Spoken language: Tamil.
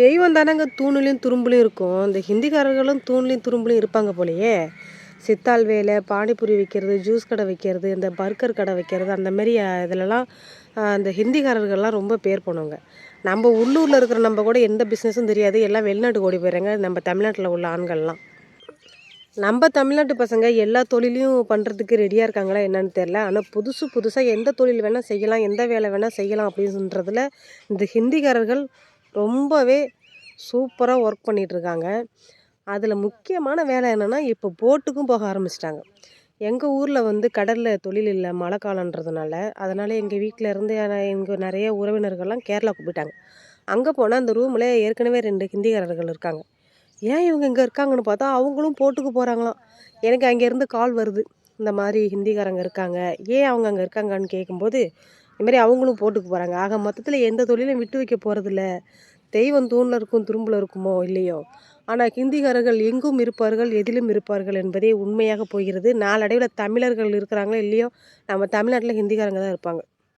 தெய்வம் தானங்க தூணுலையும் துரும்புலையும் இருக்கும். இந்த ஹிந்திக்காரர்களும் தூண்லையும் துரும்புலையும் இருப்பாங்க போலயே. சித்தாள் வேலை பானிபூரி வைக்கிறது ஜூஸ் கடை வைக்கிறது இந்த பர்கர் கடை வைக்கிறது அந்த மாதிரி இதிலலாம் இதுலலாம் இந்த ஹிந்திக்காரர்கள்லாம் ரொம்ப பேர் போனவங்க. நம்ம உள்ளூரில் இருக்கிற நம்ம கூட எந்த பிஸ்னஸும் தெரியாது. எல்லாம் வெளிநாட்டுக்கு ஓடி போயிடுறாங்க. நம்ம தமிழ்நாட்டில் உள்ள ஆண்கள்லாம். நம்ம தமிழ்நாட்டு பசங்க எல்லா தொழிலையும் பண்ணுறதுக்கு ரெடியாக இருக்காங்களா என்னன்னு தெரில ஆனால் புதுசு புதுசாக எந்த தொழில் வேணால் செய்யலாம் எந்த வேலை வேணால் செய்யலாம் அப்படின்றதுல இந்த ஹிந்திக்காரர்கள் ரொம்பவே சூப்பராக ஒர்க் பண்ணிகிட்ருக்காங்க அதில் முக்கியமான வேலை என்னென்னா இப்போ போட்டுக்கும் போக ஆரம்பிச்சிட்டாங்க. எங்கள் ஊரில் வந்து கடலில் தொழில் இல்லை மழை காலன்றதுனால அதனால் எங்கள் வீட்டில் இருந்து எங்கள் நிறைய உறவினர்கள்லாம் கேரளாவுக்கு போயிட்டாங்க. அங்கே போனால் அந்த ரூமில் ஏற்கனவே ரெண்டு ஹிந்திக்காரர்கள் இருக்காங்க. ஏன் இவங்க இங்கே இருக்காங்கன்னு பார்த்தா அவங்களும் போட்டுக்கு போகிறாங்களாம் எனக்கு அங்கேருந்து கால் வருது. இந்த மாதிரி ஹிந்திக்காரங்க இருக்காங்க. ஏன் அவங்க அங்கே இருக்காங்கன்னு கேட்கும்போது இதுமாரி அவங்களும் போட்டுக்கு போகிறாங்க ஆக மொத்தத்தில் எந்த தொழிலும் விட்டு வைக்க போகிறதில்ல தெய்வம் தூணில் இருக்கும் துரும்பில் இருக்குமோ இல்லையோ. ஆனால் ஹிந்திக்காரர்கள் எங்கும் இருப்பார்கள் எதிலும் இருப்பார்கள் என்பதே உண்மையாக போகிறது. நாளடைவில் தமிழர்கள் இருக்கிறாங்களோ இல்லையோ நம்ம தமிழ்நாட்டில் ஹிந்திக்காரங்க தான் இருப்பாங்க.